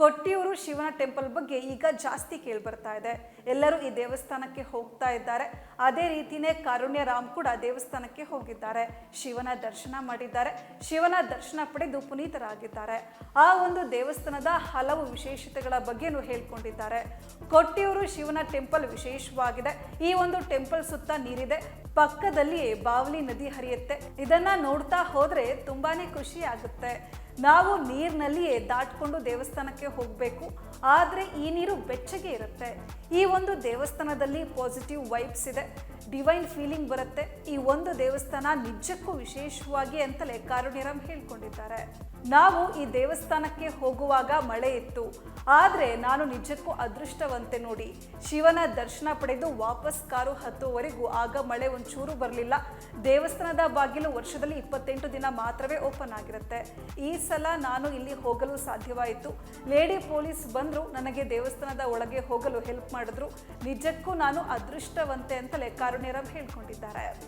ಕೊಟ್ಟಿಯೂರು ಶಿವನ ಟೆಂಪಲ್ ಬಗ್ಗೆ ಈಗ ಜಾಸ್ತಿ ಕೇಳ್ಬರ್ತಾ ಇದೆ. ಎಲ್ಲರೂ ಈ ದೇವಸ್ಥಾನಕ್ಕೆ ಹೋಗ್ತಾ ಇದ್ದಾರೆ. ಅದೇ ರೀತಿನೇ ಕಾರುಣ್ಯ ರಾಮ್ ಕೂಡ ದೇವಸ್ಥಾನಕ್ಕೆ ಹೋಗಿದ್ದಾರೆ. ಶಿವನ ದರ್ಶನ ಮಾಡಿದ್ದಾರೆ. ಶಿವನ ದರ್ಶನ ಪಡೆದು ಪುನೀತರಾಗಿದ್ದಾರೆ. ಆ ಒಂದು ದೇವಸ್ಥಾನದ ಹಲವು ವಿಶೇಷತೆಗಳ ಬಗ್ಗೆನೂ ಹೇಳ್ಕೊಂಡಿದ್ದಾರೆ. ಕೊಟ್ಟಿಯೂರು ಶಿವನ ಟೆಂಪಲ್ ವಿಶೇಷವಾಗಿದೆ. ಈ ಒಂದು ಟೆಂಪಲ್ ಸುತ್ತ ನೀರಿದೆ. ಪಕ್ಕದಲ್ಲಿಯೇ ಬಾವಲಿ ನದಿ ಹರಿಯುತ್ತೆ. ಇದನ್ನ ನೋಡ್ತಾ ಹೋದ್ರೆ ತುಂಬಾನೇ ಖುಷಿ ಆಗುತ್ತೆ. ನಾವು ನೀರಿನಲ್ಲಿಯೇ ದಾಟ್ಕೊಂಡು ದೇವಸ್ಥಾನಕ್ಕೆ ಹೋಗಬೇಕು. ಆದರೆ ಈ ನೀರು ಬೆಚ್ಚಗೆ ಇರುತ್ತೆ. ಈ ಒಂದು ದೇವಸ್ಥಾನದಲ್ಲಿ ಪಾಸಿಟಿವ್ ವೈಬ್ಸ್ ಇದೆ. ಡಿವೈನ್ ಫೀಲಿಂಗ್ ಬರುತ್ತೆ. ಈ ಒಂದು ದೇವಸ್ಥಾನ ನಿಜಕ್ಕೂ ವಿಶೇಷವಾಗಿ ಅಂತಲೇ ಕಾರುಣ್ಯರಾಮ್ ಹೇಳ್ಕೊಂಡಿದ್ದಾರೆ. ನಾವು ಈ ದೇವಸ್ಥಾನಕ್ಕೆ ಹೋಗುವಾಗ ಮಳೆ ಇತ್ತು. ಆದರೆ ನಾನು ನಿಜಕ್ಕೂ ಅದೃಷ್ಟವಂತೆ ನೋಡಿ. ಶಿವನ ದರ್ಶನ ಪಡೆದು ವಾಪಸ್ ಕಾರು ಹತ್ತುವವರೆಗೂ ಆಗ ಮಳೆ ಒಂಚೂರು ಬರಲಿಲ್ಲ. ದೇವಸ್ಥಾನದ ಬಾಗಿಲು ವರ್ಷದಲ್ಲಿ ಇಪ್ಪತ್ತೆಂಟು ದಿನ ಮಾತ್ರವೇ ಓಪನ್ ಆಗಿರುತ್ತೆ. ಈ ಸಲ ನಾನು ಇಲ್ಲಿ ಹೋಗಲು ಸಾಧ್ಯವಾಯಿತು. ಲೇಡಿ ಪೊಲೀಸ್ ಬಂದರು, ನನಗೆ ದೇವಸ್ಥಾನದ ಒಳಗೆ ಹೋಗಲು ಹೆಲ್ಪ್ ಮಾಡಿದ್ರು. ನಿಜಕ್ಕೂ ನಾನು ಅದೃಷ್ಟವಂತೆ ಅಂತಲೇ ಕಾರುಣ್ಯರಾಮ್ ಹೇಳ್ಕೊಂಡಿದ್ದಾರೆ.